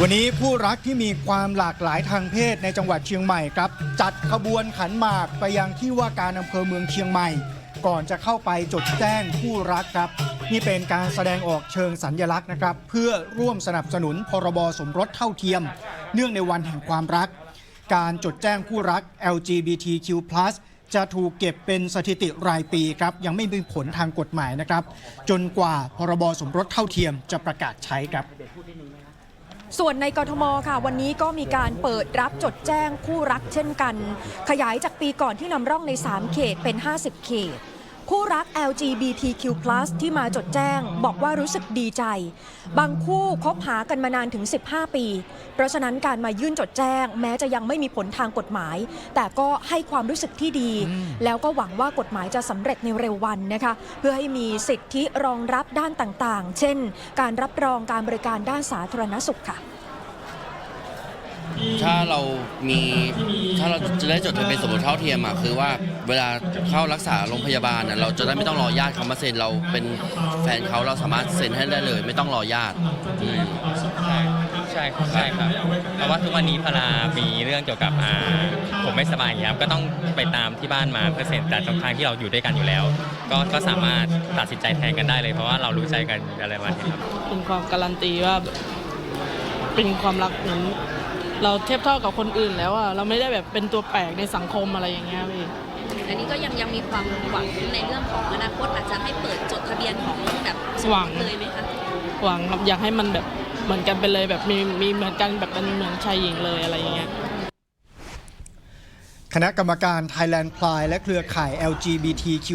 วันนี้ผู้รักที่มีความหลากหลายทางเพศในจังหวัดเชียงใหม่ครับ จัดขบวนขันหมากไปยังที่ว่าการอำเภอเมืองเชียงใหม่ ก่อนจะเข้าไปจดแจ้งผู้รักครับ นี่เป็นการแสดงออกเชิงสัญญลักษณ์นะครับ เพื่อร่วมสนับสนุนพรบสมรสเท่าเทียม เนื่องในวันแห่งความรัก การจดแจ้งผู้รัก LGBTQ+ จะถูกเก็บเป็นสถิติรายปีครับ ยังไม่มีผลทางกฎหมายนะครับ จนกว่าพรบสมรสเท่าเทียมจะประกาศใช้ครับ ส่วนในกทมค่ะ วันนี้ก็มีการเปิดรับจดแจ้งคู่รักเช่นกัน ขยายจากปีก่อนที่นำร่องใน 3 เขตเป็น 50 เขต คู่รัก LGBTQ+ ที่มาจดแจ้ง บอกว่ารู้สึกดีใจ บางคู่คบหากันมานานถึง 15 ปี เพราะฉะนั้นการมายื่นจดแจ้ง แม้จะยังไม่มีผลทางกฎหมาย แต่ก็ให้ความรู้สึกที่ดี แล้วก็หวังว่ากฎหมายจะสำเร็จในเร็ววันนะคะ เพื่อให้มีสิทธิรองรับด้านต่างๆ เช่น การรับรองการบริการด้านสาธารณสุขค่ะ ถ้าเรามีถ้าเราจะได้จดทะเบียนสมรสเท่าเทียมอะคือว่าเวลาเข้ารักษาโรงพยาบาลน่ะเราจะได้ไม่ต้องรอญาติเขามาเซ็นเราเป็นแฟนเขาเราสามารถเซ็นให้ได้เลย ไม่ต้องรอญาติอืม ใช่ใช่ใช่ครับ เพราะว่าทุกวันนี้พลามีเรื่องเกี่ยวกับอ่าผมไม่สบายอย่างเงี้ยครับก็ต้องไปตามที่บ้านมาเพื่อเซ็นแต่ทุกครั้งที่เราอยู่ด้วยกันอยู่แล้ว ก็ก็สามารถตัดสินใจแทนกันได้เลย เพราะว่าเรารู้ใจกันอะไรประมาณนี้ครับ เป็นความการันตีว่า เป็นความรักเหมือน เราเทียบเท่ากับคนอื่นแล้วอะเราไม่ได้แบบเป็นตัวแปลกในสังคมอะไรอย่างเงี้ยพี่ อันนี้ก็ยังยังมีความหวังในเรื่องของอนาคตอาจจะให้เปิดจดทะเบียนของแบบสมรสหวัง เลยไหมคะ หวังครับอยากให้มันแบบเหมือนกันไปเลยแบบมีมีเหมือนกันแบบเป็นเหมือนชายหญิงเลยอะไรอย่างเงี้ย คณะกรรมการ Thailand Pride และเครือข่าย LGBTQ+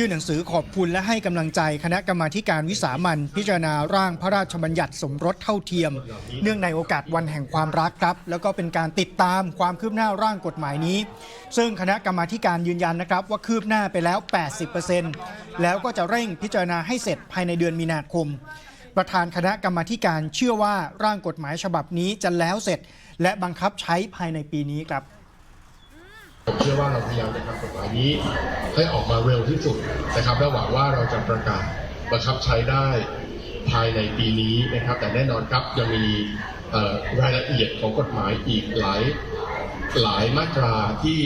ยื่นหนังสือขอบคุณและให้กำลังใจคณะกรรมาการวิสามันพิจารณาร่างพระราชบัญญัติสมรสเท่าเทียม เนื่องในโอกาสวันแห่งความรักครับ แล้วก็เป็นการติดตามความคืบหน้าร่างกฎหมายนี้ ซึ่งคณะกรรมาการยืนยันนะครับว่าคืบหน้าไปแล้ว 80%แล้วก็จะเร่งพิจารณาให้เสร็จภายในเดือนมีนาคม ประธานคณะกรรมาการเชื่อว่าร่างกฎหมายฉบับนี้จะแล้วเสร็จ และบังคับใช้ภายในปีนี้ครับ ผมเชื่อว่าเราพยายามจะทำกฎหมายนี้ให้ออกมาเร็วที่สุดนะครับและหวังว่าเราจะประกาศบังคับใช้ได้ภายในปีนี้นะครับ แต่แน่นอนครับยังมีรายละเอียดของกฎหมายอีกหลายหลายมาตราที่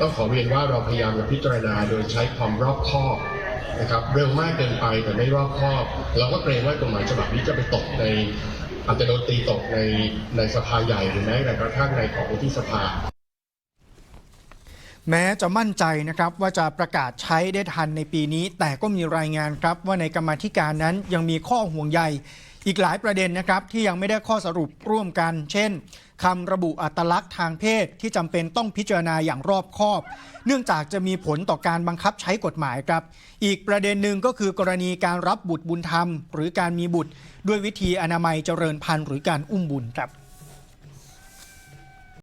ต้องขอเรียนว่าเราพยายามจะพิจารณาโดยใช้ความรอบคอบนะครับเร็วมากเกินไปแต่ไม่รอบคอบ เราก็เกรงว่ากฎหมายฉบับนี้จะไปตกในอาจจะโดนตีตกในในสภาใหญ่หรือแม้แต่กระทั่งในของวุฒิสภา แม้จะมั่นใจนะครับว่าจะประกาศใช้ได้ทันในปีนี้ แต่ก็มีรายงานครับว่าในกรรมธิการนั้นยังมีข้อห่วงใยอีกหลายประเด็นนะครับที่ยังไม่ได้ข้อสรุปร่วมกัน เช่นคำระบุอัตลักษณ์ทางเพศที่จำเป็นต้องพิจารณาอย่างรอบคอบ เนื่องจากจะมีผลต่อการบังคับใช้กฎหมายครับ อีกประเด็นหนึ่งก็คือกรณีการรับบุตรบุญธรรม หรือการมีบุตร ด้วยวิธีอนามัยเจริญพันธุ์หรือการอุ้มบุญครับ